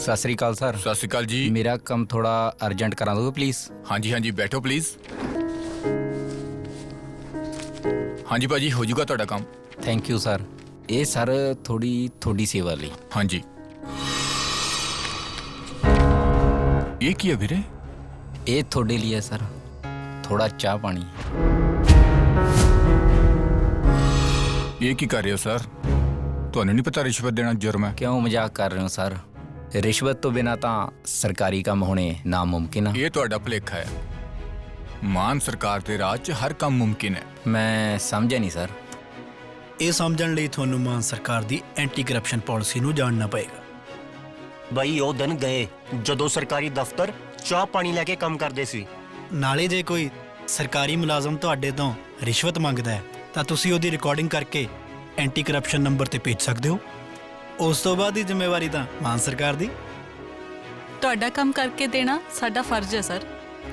ਸਤਿ ਸ੍ਰੀ ਅਕਾਲ sir ਸਤਿ ਸ਼੍ਰੀ ਅਕਾਲ ਜੀ ਮੇਰਾ ਕੰਮ ਥੋੜਾ ਅਰਜੈਂਟ ਕਰਾ ਦੋਗੇ ਪਲੀਜ਼ ਹਾਂਜੀ ਹਾਂਜੀ ਬੈਠੋ ਪਲੀਜ਼ ਹਾਂਜੀ ਭਾਜੀ ਹੋ ਜਾਊਗਾ ਤੁਹਾਡਾ ਕੰਮ ਥੈਂਕ ਯੂ ਸਰ ਇਹ ਸਰ ਥੋੜੀ ਤੁਹਾਡੀ ਸੇਵਾ ਲਈ ਹਾਂਜੀ ਇਹ ਕੀ ਹੈ ਵੀਰੇ ਇਹ ਤੁਹਾਡੇ ਲਈ ਹੈ ਸਰ ਥੋੜਾ ਚਾਹ ਪਾਣੀ ਇਹ ਕੀ ਕਰ ਰਹੇ ਹੋ ਸਰ ਤੁਹਾਨੂੰ ਨਹੀਂ ਪਤਾ ਰਿਸ਼ਵਤ ਦੇਣਾ ਜੁਰਮ ਹੈ ਕਿਉਂ ਮਜ਼ਾਕ ਕਰ ਰਹੇ ਹੋ ਸਰ ਰਿਸ਼ਵਤ ਤੋਂ ਬਿਨਾ ਤਾਂ ਸਰਕਾਰੀ ਕੰਮ ਹੋਣੇ ਨਾਮੁਮਕਿਨ ਆ। ਇਹ ਤੁਹਾਡਾ ਭੁਲੇਖਾ ਹੈ। ਮਾਨ ਸਰਕਾਰ ਦੇ ਰਾਜ 'ਚ ਹਰ ਕੰਮ ਮੁਮਕਿਨ ਹੈ। ਮੈਂ ਸਮਝਿਆ ਨਹੀਂ ਸਰ। ਇਹ ਸਮਝਣ ਲਈ ਤੁਹਾਨੂੰ ਮਾਨ ਸਰਕਾਰ ਦੀ ਐਂਟੀ ਕਰਪਸ਼ਨ ਪਾਲਿਸੀ ਨੂੰ ਜਾਣਨਾ ਪਏਗਾ। ਬਈ ਉਹ ਦਿਨ ਗਏ ਜਦੋਂ ਸਰਕਾਰੀ ਦਫ਼ਤਰ ਚਾਹ ਪਾਣੀ ਲੈ ਕੇ ਕੰਮ ਕਰਦੇ ਸੀ। ਨਾਲੇ ਜੇ ਕੋਈ ਸਰਕਾਰੀ ਮੁਲਾਜ਼ਮ ਤੁਹਾਡੇ ਤੋਂ ਰਿਸ਼ਵਤ ਮੰਗਦਾ ਹੈ ਤਾਂ ਤੁਸੀਂ ਉਹਦੀ ਰਿਕਾਰਡਿੰਗ ਕਰਕੇ ਐਂਟੀ ਕਰਪਸ਼ਨ ਨੰਬਰ ਤੇ ਭੇਜ ਸਕਦੇ ਹੋ। ਉਸ ਤੋਂ ਬਾਅਦ ਦੀ ਜ਼ਿੰਮੇਵਾਰੀ ਤਾਂ ਮਾਨ ਸਰਕਾਰ ਦੀ। ਤੁਹਾਡਾ ਕੰਮ ਕਰਕੇ ਦੇਣਾ ਸਾਡਾ ਫਰਜ਼ ਹੈ ਸਰ।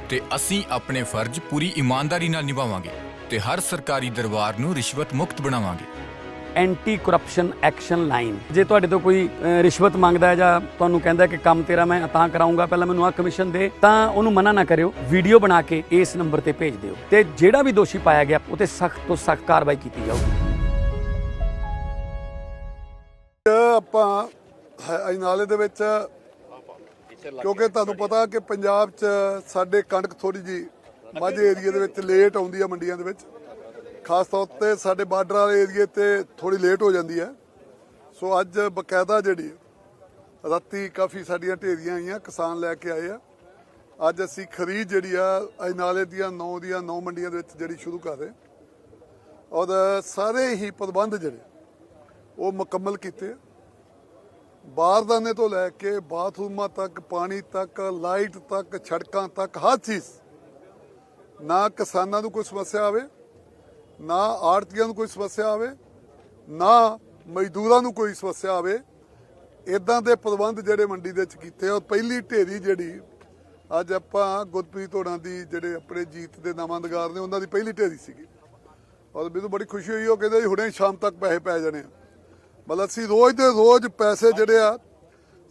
ਤੇ ਅਸੀਂ ਆਪਣੇ ਫਰਜ਼ ਪੂਰੀ ਇਮਾਨਦਾਰੀ ਨਾਲ ਨਿਭਾਵਾਂਗੇ ਤੇ ਹਰ ਸਰਕਾਰੀ ਦਰਬਾਰ ਨੂੰ ਰਿਸ਼ਵਤ ਮੁਕਤ ਬਣਾਵਾਂਗੇ। ਐਂਟੀ ਕਰਪਸ਼ਨ ਐਕਸ਼ਨ ਲਾਈਨ ਜੇ ਤੁਹਾਡੇ ਤੋਂ ਕੋਈ ਅ, ਰਿਸ਼ਵਤ ਮੰਗਦਾ ਹੈ ਜਾਂ ਤੁਹਾਨੂੰ ਕਹਿੰਦਾ ਹੈ ਕਿ ਕੰਮ ਤੇਰਾ ਮੈਂ ਤਾਂ ਕਰਾਉਂਗਾ ਪਹਿਲਾਂ ਮੈਨੂੰ ਆ ਕਮਿਸ਼ਨ ਦੇ ਤਾਂ ਉਹਨੂੰ ਮਨਾ ਨਾ ਕਰਿਓ। ਵੀਡੀਓ ਬਣਾ ਕੇ ਇਸ ਨੰਬਰ ਤੇ ਭੇਜ ਦਿਓ। ਤੇ ਜਿਹੜਾ ਵੀ ਦੋਸ਼ੀ ਪਾਇਆ ਗਿਆ ਉਹ ਤੇ ਸਖਤ ਤੋਂ ਸਖਤ ਕਾਰਵਾਈ ਕੀਤੀ ਜਾਊਗੀ। ਆਪਾਂ ਹੈ- ਅਜਨਾਲੇ ਦੇ ਵਿੱਚ ਕਿਉਂਕਿ ਤੁਹਾਨੂੰ ਪਤਾ ਕਿ ਪੰਜਾਬ 'ਚ ਸਾਡੇ ਕਣਕ ਥੋੜੀ ਜੀ ਮਾਝੇ ਏਰੀਆ ਦੇ ਵਿੱਚ ਲੇਟ ਆਉਂਦੀ ਆ ਮੰਡੀਆਂ ਦੇ ਵਿੱਚ। ਖਾਸ ਤੌਰ ਤੇ ਸਾਡੇ ਬਾਰਡਰ ਵਾਲੇ ਏਰੀਏ ਤੇ ਥੋੜੀ ਲੇਟ ਹੋ ਜਾਂਦੀ ਹੈ। ਸੋ ਅੱਜ ਬਕਾਇਦਾ ਜਿਹੜੀ ਰਾਤੀ ਕਾਫੀ ਸਾਡੀਆਂ ਢੇਰੀਆਂ ਆਈਆਂ, ਕਿਸਾਨ ਲੈ ਕੇ ਆਏ ਆ। ਅੱਜ ਅਸੀਂ ਖਰੀਦ ਜਿਹੜੀ ਆ ਅਜਨਾਲੇ ਦੀਆਂ 9 ਦੀਆਂ 9 ਮੰਡੀਆਂ ਦੇ ਵਿੱਚ ਜਿਹੜੀ ਸ਼ੁਰੂ ਕਰ ਰਹੇ। ਔਰ ਸਾਰੇ ਹੀ ਪ੍ਰਬੰਧ ਜਿਹੜੇ ਉਹ ਮੁਕੰਮਲ ਕੀਤੇ ਬਾਰਦਾਨੇ ਤੋਂ ਲੈ ਕੇ ਬਾਥਰੂਮਾਂ ਤੱਕ, ਪਾਣੀ ਤੱਕ, ਲਾਈਟ ਤੱਕ, ਸੜਕਾਂ ਤੱਕ, ਹਰ ਚੀਜ਼। ਨਾ ਕਿਸਾਨਾਂ ਨੂੰ ਕੋਈ ਸਮੱਸਿਆ ਆਵੇ, ਨਾ ਆੜਤੀਆਂ ਨੂੰ ਕੋਈ ਸਮੱਸਿਆ ਆਵੇ, ਨਾ ਮਜ਼ਦੂਰਾਂ ਨੂੰ ਕੋਈ ਸਮੱਸਿਆ ਆਵੇ। ਇਦਾਂ ਦੇ ਪ੍ਰਬੰਧ ਜਿਹੜੇ ਮੰਡੀ ਦੇ ਵਿੱਚ ਕੀਤੇ ਔਰ ਪਹਿਲੀ ਢੇਰੀ ਜਿਹੜੀ ਅੱਜ ਆਪਾਂ ਗੁਰਪ੍ਰੀਤ ਹੋਣਾ ਦੀ ਜਿਹੜੇ ਆਪਣੇ ਜੀਤ ਦੇ ਨਾਮੰਦਗਾਰ ਨੇ, ਉਹਨਾਂ ਦੀ ਪਹਿਲੀ ਢੇਰੀ ਸੀਗੀ। ਔਰ ਮੈਨੂੰ ਬੜੀ ਖੁਸ਼ੀ ਹੋਈ, ਉਹ ਕਹਿੰਦੇ ਹੁਣੇ ਸ਼ਾਮ ਤੱਕ ਪੈਸੇ ਪੈ ਜਾਣੇ ਆ। ਮਤਲਬ ਅਸੀਂ ਰੋਜ਼ ਦੇ ਰੋਜ਼ ਪੈਸੇ ਜਿਹੜੇ ਆ,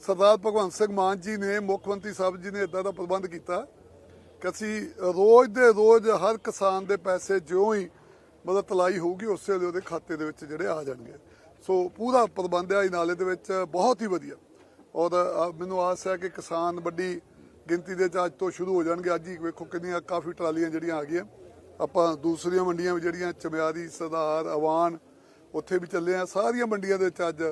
ਸਰਦਾਰ ਭਗਵੰਤ ਸਿੰਘ ਮਾਨ ਜੀ ਨੇ, ਮੁੱਖ ਮੰਤਰੀ ਸਾਹਿਬ ਜੀ ਨੇ ਇਦਾਂ ਦਾ ਪ੍ਰਬੰਧ ਕੀਤਾ ਕਿ ਅਸੀਂ ਰੋਜ਼ ਦੇ ਰੋਜ਼ ਹਰ ਕਿਸਾਨ ਦੇ ਪੈਸੇ ਜਿਉਂ ਹੀ ਮਤਲਬ ਤਲਾਈ ਹੋਊਗੀ, ਉਸੇ ਵੇਲੇ ਉਹਦੇ ਖਾਤੇ ਦੇ ਵਿੱਚ ਜਿਹੜੇ ਆ ਜਾਣਗੇ। ਸੋ ਪੂਰਾ ਪ੍ਰਬੰਧ ਹੈ ਨਾਲੇ ਦੇ ਵਿੱਚ ਬਹੁਤ ਹੀ ਵਧੀਆ। ਔਰ ਮੈਨੂੰ ਆਸ ਹੈ ਕਿ ਕਿਸਾਨ ਵੱਡੀ ਗਿਣਤੀ ਦੇ ਵਿੱਚ ਅੱਜ ਤੋਂ ਸ਼ੁਰੂ ਹੋ ਜਾਣਗੇ। ਅੱਜ ਹੀ ਵੇਖੋ ਕਿੰਨੀਆਂ ਕਾਫੀ ਟਰਾਲੀਆਂ ਜਿਹੜੀਆਂ ਆ ਗਈਆਂ। ਆਪਾਂ ਦੂਸਰੀਆਂ ਮੰਡੀਆਂ ਵੀ ਜਿਹੜੀਆਂ, ਚਮਿਆਰੀ, ਸਰਦਾਰ, ਅਵਾਨ ਉੱਥੇ ਵੀ ਚੱਲੇ ਆ ਸਾਰੀਆਂ ਮੰਡੀਆਂ ਦੇ ਵਿੱਚ ਅੱਜ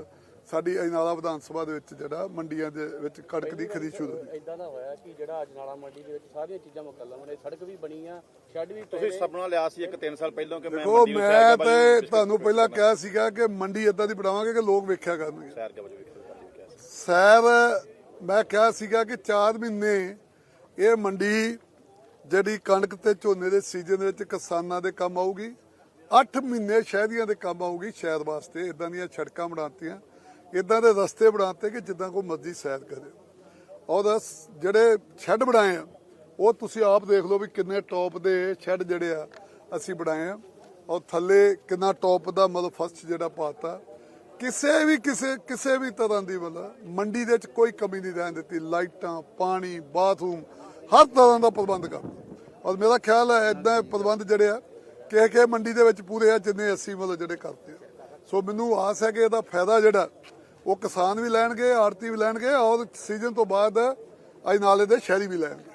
ਸਾਡੀ ਅਜਨਾਲਾ ਵਿਧਾਨ ਸਭਾ ਦੇ ਵਿੱਚ ਜਿਹੜਾ ਮੰਡੀਆਂ ਦੇ ਵਿੱਚ ਕਣਕ ਦੀ ਖਰੀਦ ਸ਼ੁਰੂ ਹੋਈ ਇਦਾਂ ਦਾ ਹੋਇਆ ਕਿ ਜਿਹੜਾ ਅਜਨਾਲਾ ਮੰਡੀ ਦੇ ਵਿੱਚ ਸਾਰੀਆਂ ਚੀਜ਼ਾਂ ਮੁਕੱਲਮ ਨੇ ਸੜਕ ਵੀ ਬਣੀ ਆ ਸ਼ੈੱਡ ਵੀ ਪਏ ਤੁਸੀਂ। ਸੁਪਨਾ ਲਿਆ ਸੀ ਇੱਕ 3 ਸਾਲ ਪਹਿਲਾਂ ਕਿ ਮੈਂ ਮੈਂ ਤੇ। ਤੁਹਾਨੂੰ ਪਹਿਲਾਂ ਕਿਹਾ ਸੀਗਾ ਕਿ ਮੰਡੀ ਇਦਾਂ ਦੀ ਬਣਾਵਾਂਗੇ ਕਿ ਲੋਕ ਵੇਖਿਆ ਕਰਨਗੇ ਸੈਰ ਕੇ ਵਜੋਂ ਵੇਖਿਆ ਸੀ। ਸੈਰ ਮੈਂ ਕਿਹਾ ਸੀਗਾ ਕਿ 4 ਮਹੀਨੇ ਇਹ ਮੰਡੀ ਜਿਹੜੀ ਕਣਕ ਤੇ ਝੋਨੇ ਦੇ ਸੀਜ਼ਨ ਦੇ ਵਿੱਚ ਕਿਸਾਨਾਂ ਦੇ ਕੰਮ ਆਊਗੀ 8 ਮਹੀਨੇ ਸ਼ਹਿਰੀਆਂ ਦੇ ਕੰਮ ਆਊਗੀ ਸ਼ਹਿਰ ਵਾਸਤੇ ਇਦਾਂ ਦੀਆਂ ਸੜਕਾਂ ਬਣਾਤੀਆਂ ਇਦਾਂ ਦੇ ਰਸਤੇ ਬਣਾਤੇ ਕਿ ਜਿੱਦਾਂ ਕੋਈ ਮਰਜ਼ੀ ਸੈਰ ਕਰੇ। ਔਰ ਜਿਹੜੇ ਸ਼ੈੱਡ ਬਣਾਏ ਆ, ਉਹ ਤੁਸੀਂ ਆਪ ਦੇਖ ਲਓ ਵੀ ਕਿੰਨੇ ਟੌਪ ਦੇ ਸ਼ੈੱਡ ਜਿਹੜੇ ਆ, ਅਸੀਂ ਬਣਾਏ ਆ। ਔਰ ਥੱਲੇ ਕਿੰਨਾ ਟੌਪ ਦਾ ਮਤਲਬ ਫਸਟ ਜਿਹੜਾ ਪਾਤਾ। ਕਿਸੇ ਵੀ, ਕਿਸੇ ਕਿਸੇ ਵੀ ਤਰ੍ਹਾਂ ਦੀ ਮਤਲਬ ਮੰਡੀ ਦੇ ਵਿੱਚ ਕੋਈ ਕਮੀ ਨਹੀਂ ਰਹਿਣ ਦਿੱਤੀ। ਲਾਈਟਾਂ, ਪਾਣੀ, ਬਾਥਰੂਮ, ਹਰ ਤਰ੍ਹਾਂ ਦਾ ਪ੍ਰਬੰਧ ਕਰ ਔਰ ਮੇਰਾ ਖਿਆਲ ਹੈ ਇਦਾਂ ਪ੍ਰਬੰਧ ਜਿਹੜੇ ਆ ਕਿਸੇ ਕਿਸੇ ਮੰਡੀ ਦੇ ਵਿੱਚ ਪੂਰੇ ਆ ਜਿੰਨੇ ਅਸੀਂ ਮਤਲਬ ਜਿਹੜੇ ਕਰਦੇ ਆ। ਸੋ ਮੈਨੂੰ ਆਸ ਹੈ ਕਿ ਇਹਦਾ ਫਾਇਦਾ ਜਿਹੜਾ, ਉਹ ਕਿਸਾਨ ਵੀ ਲੈਣਗੇ ਆੜਤੀ ਵੀ ਲੈਣਗੇ, ਔਰ ਸੀਜ਼ਨ ਤੋਂ ਬਾਅਦ ਅਜਨਾਲੇ ਦੇ ਸ਼ਹਿਰੀ ਵੀ ਲੈਣਗੇ।